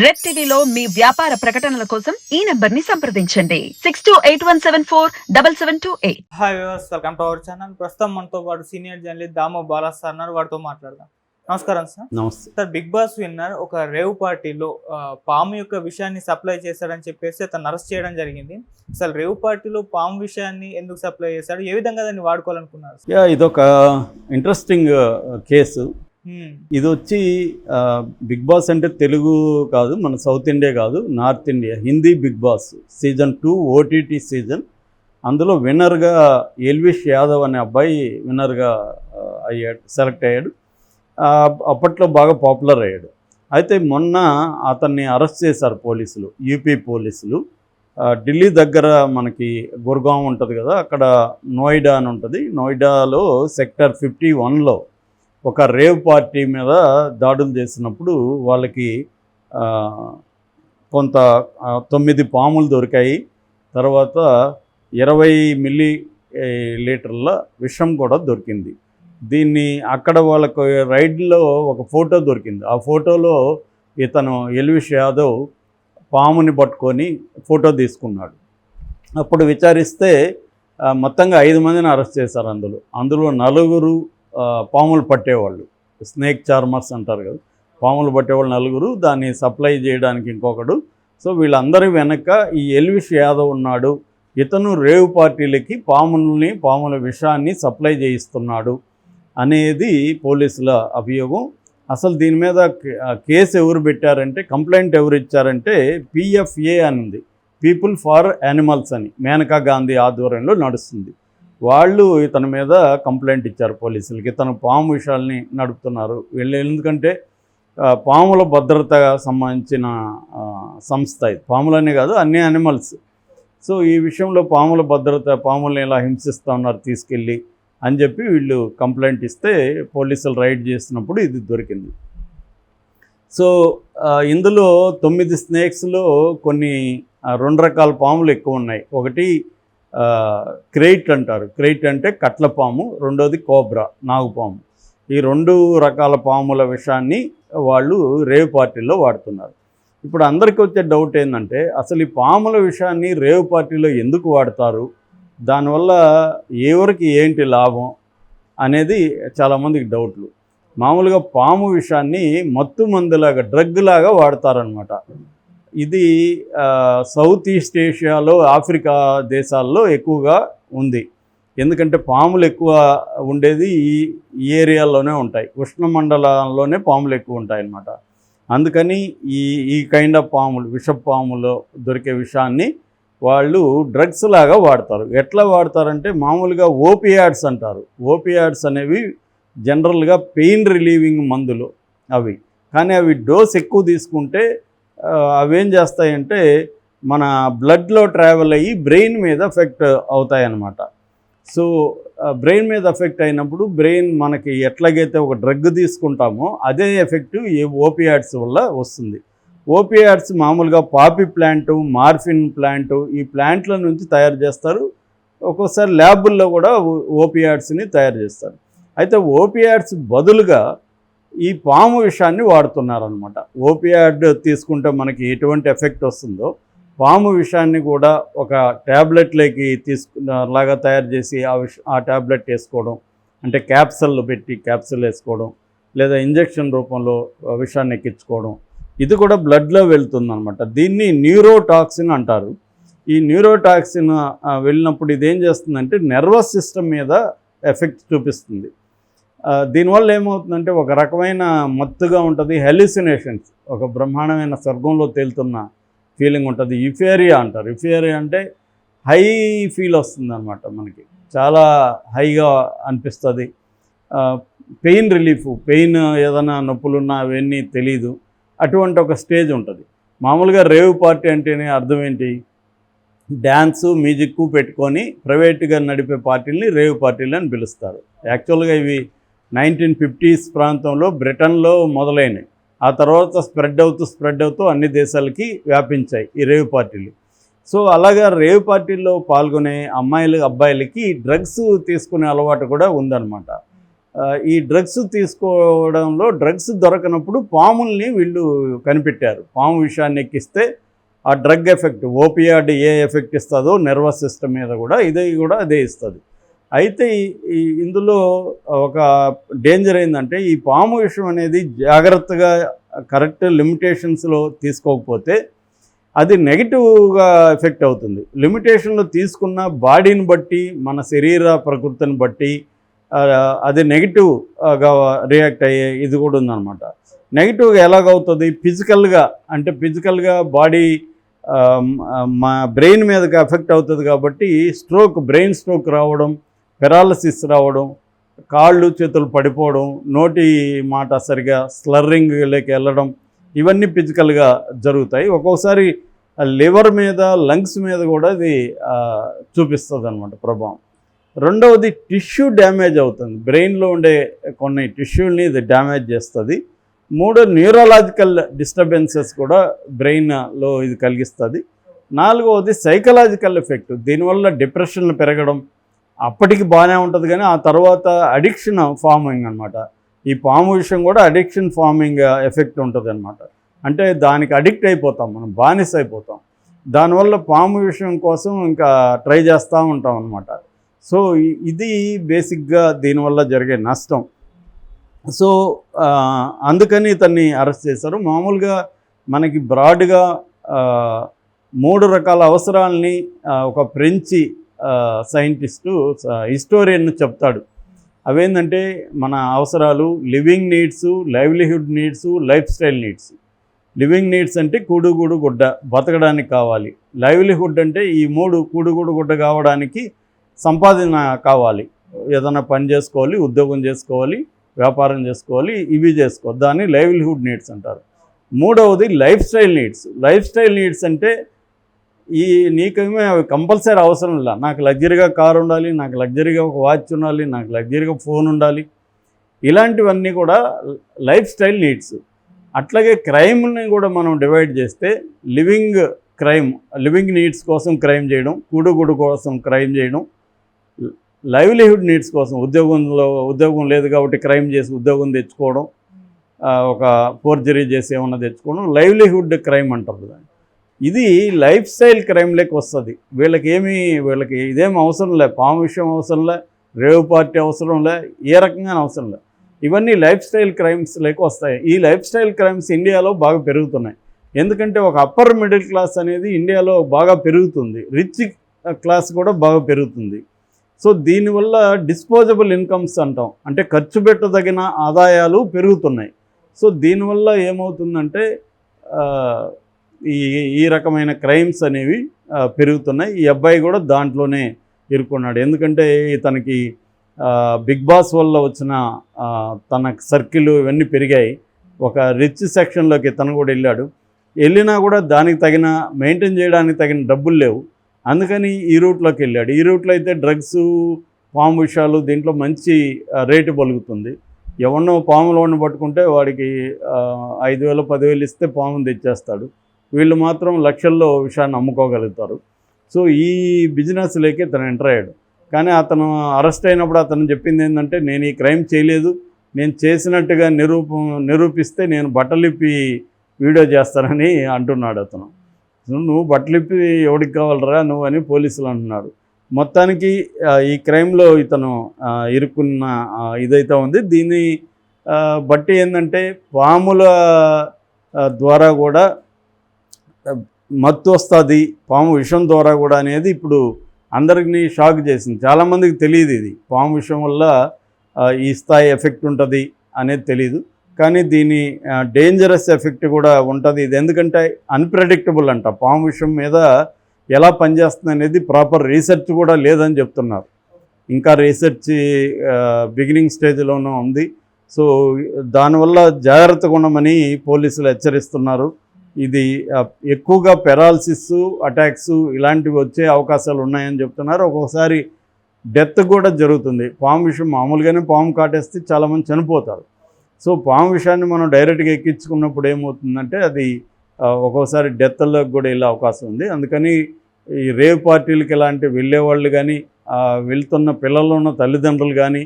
Red టీవీలో మీ వ్యాపార ప్రకటనల కోసం ఈ నంబర్ని సంప్రదించండి. Six two eight one seven four double seven two eight. Hi viewers welcome to our channel ప్రస్తుతం మనతో పాటు senior journalist Damo Bala sir ఉన్నారు. వాడితో మాట్లాడదాం. నమస్కారం సార్ నమస్తే. సార్ బిగ్ బాస్ విన్నర్ ఒక రేవ్ పార్టీలో పాము యొక్క విషయాన్ని సప్లై చేశాడని చెప్పేసి అతను అరెస్ట్ చేయడం జరిగింది. అసలు రేవ్ పార్టీలో పాము విషయాన్ని ఎందుకు సప్లై చేశాడు? ఏ విధంగా దాన్ని వాడుకోవాలనుకున్నారు? యా ఇదొక ఇంట్రెస్టింగ్ కేసు ఇది వచ్చి బిగ్ బాస్ అంటే తెలుగు కాదు మన సౌత్ ఇండియా కాదు north India Hindi Bigg Boss season two OTT season. అందులో విన్నర్గా ఎల్విష్ యాదవ్ అనే అబ్బాయి విన్నర్గా అయ్యాడు సెలెక్ట్ అయ్యాడు. అప్పట్లో బాగా పాపులర్ అయ్యాడు. అయితే మొన్న అతన్ని అరెస్ట్ చేశారు పోలీసులు యూపీ పోలీసులు. ఢిల్లీ దగ్గర మనకి గుర్గాం ఉంటుంది కదా అక్కడ నోయిడా అని ఉంటుంది. నోయిడాలో సెక్టర్ ఫిఫ్టీ వన్లో ఒక రేవ్ పార్టీ మీద దాడులు చేసినప్పుడు వాళ్ళకి కొంత తొమ్మిది పాములు దొరికాయి. తర్వాత ఇరవై మిల్లీ లీటర్ల విషం కూడా దొరికింది. దీన్ని అక్కడ వాళ్ళకు రైడ్లో ఒక ఫోటో దొరికింది. ఆ ఫోటోలో ఇతను ఎల్విష్ యాదవ్ పాముని పట్టుకొని ఫోటో తీసుకున్నాడు. అప్పుడు విచారిస్తే మొత్తంగా ఐదు మందిని అరెస్ట్ చేశారు అందులో. అందులో నలుగురు పాములు పట్టేవాళ్ళు. స్నేక్ చార్మర్స్ అంటారు కదా. పాములు పట్టేవాళ్ళు నలుగురు దాన్ని సప్లై చేయడానికి ఇంకొకడు. సో వీళ్ళందరి వెనక ఈ ఎల్విష్ యాదవ్ ఉన్నాడు. ఇతను రేవ్ పార్టీలకి పాముల్ని పాముల విషాన్ని సప్లై చేయిస్తున్నాడు అనేది పోలీసుల అభియోగం. అసలు దీని మీద కేసు ఎవరు పెట్టారంటే కంప్లైంట్ ఎవరు ఇచ్చారంటే పిఎఫ్ఏ అని ఉంది పీపుల్ ఫార్ యానిమల్స్ అని. మేనకా గాంధీ ఆధ్వర్యంలో నడుస్తుంది. వాళ్ళు ఇతని మీద కంప్లైంట్ ఇచ్చారు పోలీసులకి. ఇతను పాము విషయాల్ని నడుపుతున్నారు. వీళ్ళు ఎందుకంటే పాముల భద్రతగా సంబంధించిన సంస్థ ఇది. పాములనే కాదు అన్ని యానిమల్స్ సో ఈ విషయంలో పాముల భద్రత పాముల్ని ఇలా హింసిస్తూ ఉన్నారు తీసుకెళ్ళి అని చెప్పి వీళ్ళు కంప్లైంట్ ఇస్తే పోలీసులు రైడ్ చేసినప్పుడు ఇది దొరికింది. సో ఇందులో తొమ్మిది స్నేక్స్లో కొన్ని రెండు రకాల పాములు ఎక్కువ ఉన్నాయి. ఒకటి క్రెయిట్ అంటారు. క్రెయిట్ అంటే కట్ల పాము రెండోది కోబ్రా నాగుపాము ఈ రెండు రకాల పాముల విషయాన్ని వాళ్ళు రేవ్ పార్టీలో వాడుతున్నారు. ఇప్పుడు అందరికీ వచ్చే డౌట్ ఏంటంటే అసలు ఈ పాముల విషయాన్ని రేవ్ పార్టీలో ఎందుకు వాడతారు? దానివల్ల ఎవరికి ఏంటి లాభం? అనేది చాలామందికి డౌట్లు. మామూలుగా పాము విషయాన్ని మత్తు మందులాగా డ్రగ్ లాగా వాడతారనమాట ఇది సౌత్ ఈస్ట్ ఏషియాలో ఆఫ్రికా దేశాల్లో ఎక్కువగా ఉంది. ఎందుకంటే పాములు ఎక్కువ ఉండేది ఈ ఏరియాలోనే ఉంటాయి. ఉష్ణమండలంలోనే పాములు ఎక్కువ ఉంటాయి అన్నమాట అందుకని ఈ ఈ కైండ్ ఆఫ్ పాములు విష పాములో దొరికే విషాన్ని వాళ్ళు డ్రగ్స్ లాగా వాడతారు. ఎట్లా వాడతారంటే మామూలుగా ఓపియాడ్స్ అంటారు. ఓపియాడ్స్ అనేవి జనరల్గా పెయిన్ రిలీవింగ్ మందులు అవి. కానీ అవి డోస్ ఎక్కువ తీసుకుంటే అవేం చేస్తాయంటే మన బ్లడ్లో ట్రావెల్ అయ్యి బ్రెయిన్ మీద ఎఫెక్ట్ అవుతాయి అన్నమాట సో బ్రెయిన్ మీద ఎఫెక్ట్ అయినప్పుడు బ్రెయిన్ మనకి ఎట్లాగైతే ఒక డ్రగ్ తీసుకుంటామో అదే ఎఫెక్ట్ ఈ ఓపియాడ్స్ వల్ల వస్తుంది. ఓపియాడ్స్ మామూలుగా పాపీ ప్లాంటు మార్ఫిన్ ప్లాంటు ఈ ప్లాంట్ల నుంచి తయారు చేస్తారు. ఒక్కోసారి ల్యాబుల్లో కూడా ఓపియాడ్స్ని తయారు చేస్తారు. అయితే ఓపియాడ్స్ బదులుగా ఈ పాము విషాన్ని వాడుతున్నారనమాట ఓపియాడ్ తీసుకుంటే మనకి ఎటువంటి ఎఫెక్ట్ వస్తుందో పాము విషాన్ని కూడా ఒక ట్యాబ్లెట్లోకి తీసుకు లాగా తయారు చేసి ఆ విష ఆ ట్యాబ్లెట్ వేసుకోవడం అంటే క్యాప్సల్ పెట్టి క్యాప్సల్ వేసుకోవడం లేదా ఇంజెక్షన్ రూపంలో విషాన్ని ఎక్కించుకోవడం ఇది కూడా బ్లడ్లో వెళ్తుందన్నమాట. దీన్ని న్యూరోటాక్సిన్ అంటారు. ఈ న్యూరోటాక్సిన్ వెళ్ళినప్పుడు వెళ్ళినప్పుడు ఇదేం చేస్తుందంటే నర్వస్ సిస్టమ్ మీద ఎఫెక్ట్ చూపిస్తుంది. దీనివల్ల ఏమవుతుందంటే ఒక రకమైన మత్తుగా ఉంటుంది హెల్యూసినేషన్స్ ఒక బ్రహ్మాండమైన స్వర్గంలో తేలుతున్న ఫీలింగ్ ఉంటుంది. ఇఫేరియా అంటారు. ఇఫేరియా అంటే హై ఫీల్ వస్తుంది అనమాట మనకి. చాలా హైగా అనిపిస్తుంది. పెయిన్ రిలీఫ్ పెయిన్ ఏదైనా నొప్పులున్నా అవన్నీ తెలీదు. అటువంటి ఒక స్టేజ్ ఉంటుంది. మామూలుగా రేవ్ పార్టీ అంటేనే అర్థం ఏంటి? డ్యాన్సు మ్యూజిక్ పెట్టుకొని ప్రైవేట్గా నడిపే పార్టీల్ని రేవ్ పార్టీలు అని పిలుస్తారు. యాక్చువల్గా ఇవి నైన్టీన్ ఫిఫ్టీస్ ప్రాంతంలో బ్రిటన్లో మొదలైనవి. ఆ తర్వాత స్ప్రెడ్ అవుతూ స్ప్రెడ్ అవుతూ అన్ని దేశాలకి వ్యాపించాయి ఈ రేవ్ పార్టీలు. సో అలాగా రేవ్ పార్టీల్లో పాల్గొనే అమ్మాయిలు అబ్బాయిలకి డ్రగ్స్ తీసుకునే అలవాటు కూడా ఉందన్నమాట. ఈ డ్రగ్స్ తీసుకోవడంలో డ్రగ్స్ దొరకనప్పుడు పాముల్ని వీళ్ళు కనిపెట్టారు. పాము విషయాన్ని ఎక్కిస్తే ఆ డ్రగ్ ఎఫెక్ట్ ఓపియాడ్ ఏ ఎఫెక్ట్ ఇస్తుందో నర్వస్ సిస్టమ్ మీద కూడా ఇది కూడా అదే ఇస్తుంది. అయితే ఈ- ఇందులో ఒక డేంజర్ ఏంటంటే ఈ పాము విషయం అనేది జాగ్రత్తగా కరెక్ట్ లిమిటేషన్స్లో తీసుకోకపోతే అది నెగిటివ్గా ఎఫెక్ట్ అవుతుంది. లిమిటేషన్లో తీసుకున్న బాడీని బట్టి మన శరీర ప్రకృతిని బట్టి అది నెగిటివ్గా రియాక్ట్ అయ్యే ఇది కూడా ఉందన్నమాట. నెగిటివ్గా ఎలాగవుతుంది? ఫిజికల్గా అంటే ఫిజికల్గా బాడీ మా బ్రెయిన్ మీదకి ఎఫెక్ట్ అవుతుంది కాబట్టి స్ట్రోక్ బ్రెయిన్ స్ట్రోక్ రావడం పెరాలసిస్ రావడం కాళ్ళు చేతులు పడిపోవడం నోటి మాట సరిగా స్లర్రింగ్ లేక వెళ్ళడం ఇవన్నీ ఫిజికల్గా జరుగుతాయి. ఒక్కొక్కసారి లివర్ మీద లంగ్స్ మీద కూడా ఇది చూపిస్తుంది అనమాట ప్రభావం. రెండవది టిష్యూ డ్యామేజ్ అవుతుంది. బ్రెయిన్లో ఉండే కొన్ని టిష్యూల్ని ఇది డ్యామేజ్ చేస్తుంది. మూడో న్యూరలాజికల్ డిస్టర్బెన్సెస్ కూడా బ్రెయిన్లో ఇది కలిగిస్తుంది. నాలుగవది సైకలాజికల్ ఎఫెక్ట్. దీనివల్ల డిప్రెషన్లు పెరగడం అప్పటికి బాగానే ఉంటుంది కానీ ఆ తర్వాత అడిక్షన్ ఫార్మింగ్ అనమాట ఈ పాము విషయం కూడా అడిక్షన్ ఫార్మింగ్ ఎఫెక్ట్ ఉంటుంది అనమాట అంటే దానికి అడిక్ట్ అయిపోతాం మనం బానిస అయిపోతాం. దానివల్ల పాము విషయం కోసం ఇంకా ట్రై చేస్తూ ఉంటాం అనమాట సో ఇది బేసిక్గా దీనివల్ల జరిగే నష్టం. సో అందుకని ఇతన్ని అరెస్ట్ చేశారు. మామూలుగా మనకి బ్రాడ్గా మూడు రకాల అవసరాలని ఒక ఫ్రెంచి సైంటిస్టు హిస్టోరియన్ చెప్తాడు. అవేంటంటే మన అవసరాలు living needs livelihood needs lifestyle needs. Living needs అంటే కూడుగూడు గుడ్డ బతకడానికి కావాలి. లైవ్లీహుడ్ అంటే ఈ మూడు కూడుగూడు గుడ్డ కావడానికి సంపాదన కావాలి. ఏదైనా పని చేసుకోవాలి ఉద్యోగం చేసుకోవాలి వ్యాపారం చేసుకోవాలి ఇవి చేసుకోవాలి. దాన్ని లైవ్లీహుడ్ నీడ్స్ అంటారు. మూడవది life style needs. Life style needs అంటే ఈ నీకేమీ అవి కంపల్సరీ అవసరం లే నాకు లగ్జరీగా కారు ఉండాలి నాకు లగ్జరీగా ఒక వాచ్ ఉండాలి నాకు లగ్జరీగా ఫోన్ ఉండాలి. ఇలాంటివన్నీ కూడా లైఫ్ స్టైల్ నీడ్స్ అట్లాగే క్రైమ్ని కూడా మనం డివైడ్ చేస్తే లివింగ్ క్రైమ్ లివింగ్ నీడ్స్ కోసం క్రైమ్ చేయడం కూడుగుడు కోసం క్రైమ్ చేయడం లైవ్లీహుడ్ నీడ్స్ కోసం ఉద్యోగంలో ఉద్యోగం లేదు కాబట్టి క్రైమ్ చేసి ఉద్యోగం తెచ్చుకోవడం ఒక ఫోర్జరీ చేసి ఏమన్నా తెచ్చుకోవడం లైవ్లీహుడ్ క్రైమ్ అంటారు దాన్ని. ఇది లైఫ్ స్టైల్ క్రైమ్లోకి వస్తుంది. వీళ్ళకి ఏమీ వీళ్ళకి ఇదేం అవసరం లే పాము విషయం అవసరం లే రేవ్ పార్టీ అవసరం లే ఏ రకంగా అవసరం లే. ఇవన్నీ లైఫ్ స్టైల్ క్రైమ్స్ లేక వస్తాయి. ఈ లైఫ్ స్టైల్ క్రైమ్స్ ఇండియాలో బాగా పెరుగుతున్నాయి. ఎందుకంటే ఒక అప్పర్ మిడిల్ క్లాస్ అనేది ఇండియాలో బాగా పెరుగుతుంది. రిచ్ క్లాస్ కూడా బాగా పెరుగుతుంది. సో దీనివల్ల డిస్పోజబుల్ ఇన్కమ్స్ అంటాం. అంటే ఖర్చు పెట్టదగిన ఆదాయాలు పెరుగుతున్నాయి. సో దీనివల్ల ఏమవుతుందంటే ఈ ఈ రకమైన క్రైమ్స్ అనేవి పెరుగుతున్నాయి. ఈ అబ్బాయి కూడా దాంట్లోనే ఇరుక్కున్నాడు. ఎందుకంటే తనకి బిగ్ బాస్ వల్ల వచ్చిన తన సర్కిల్ ఇవన్నీ పెరిగాయి. ఒక రిచ్ సెక్షన్లోకి తను కూడా వెళ్ళాడు. వెళ్ళినా కూడా దానికి తగిన మెయింటైన్ చేయడానికి తగిన డబ్బులు లేవు. అందుకని ఈ రూట్లోకి వెళ్ళాడు. ఈ రూట్లో అయితే డ్రగ్స్ పాము విషయాలు దీంట్లో మంచి రేటు పలుకుతుంది. ఎవరినో పాములోని పట్టుకుంటే వాడికి ఐదు వేలు పదివేలు ఇస్తే పాము తెచ్చేస్తాడు. వీళ్ళు మాత్రం లక్షల్లో విషయాన్ని అమ్ముకోగలుగుతారు సో ఈ బిజినెస్లోకి తను ఎంటర్ అయ్యాడు. కానీ అతను అరెస్ట్ అయినప్పుడు అతను చెప్పింది ఏంటంటే నేను ఈ క్రైమ్ చేయలేదు. నేను చేసినట్టుగా నిరూప నిరూపిస్తే నేను బట్టలిప్పి వీడియో చేస్తానని అంటున్నాడు అతను. "నువ్వు- బట్టలిప్పి ఎవడికి కావాలరా నువ్వు అని పోలీసులు అంటున్నారు. మొత్తానికి ఈ క్రైమ్లో ఇతను ఇరుక్కున్న ఇదైతే ఉంది. దీన్ని బట్టి ఏంటంటే పాముల ద్వారా కూడా మత్తు వస్తుంది పాము విషం ద్వారా కూడా అనేది ఇప్పుడు అందరినీ షాక్ చేసింది. చాలామందికి తెలియదు ఇది. పాము విషం వల్ల ఈ స్థాయి ఎఫెక్ట్ ఉంటుంది అనేది తెలియదు కానీ దీని డేంజరస్ ఎఫెక్ట్ కూడా ఉంటుంది ఇది. ఎందుకంటే అన్ప్రెడిక్టబుల్ అంట. పాము విషయం మీద ఎలా పనిచేస్తుంది అనేది ప్రాపర్ రీసెర్చ్ కూడా లేదని చెప్తున్నారు. ఇంకా రీసెర్చ్ బిగినింగ్ స్టేజ్లోనూ ఉంది. సో దానివల్ల జాగ్రత్తగా ఉండమని పోలీసులు హెచ్చరిస్తున్నారు. ఇది ఎక్కువగా పెరాలసిస్ అటాక్స్ ఇలాంటివి వచ్చే అవకాశాలు ఉన్నాయని చెప్తున్నారు. ఒక్కొక్కసారి డెత్ కూడా జరుగుతుంది. పాము విషయం మామూలుగానే పాము కాటేస్తే చాలామంది చనిపోతారు. సో పాము విషయాన్ని మనం డైరెక్ట్గా ఎక్కించుకున్నప్పుడు ఏమవుతుందంటే అది ఒక్కోసారి డెత్లకు కూడా వెళ్ళే అవకాశం ఉంది. అందుకని ఈ రేవ్ పార్టీలకి ఇలాంటి వెళ్ళేవాళ్ళు కానీ వెళ్తున్న పిల్లలు ఉన్న తల్లిదండ్రులు కానీ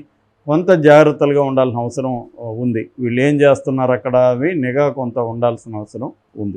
కొంత జాగ్రత్తలుగా ఉండాల్సిన అవసరం ఉంది. వీళ్ళు ఏం చేస్తున్నారు అక్కడ అవి నిఘా కొంత ఉండాల్సిన అవసరం ఉంది.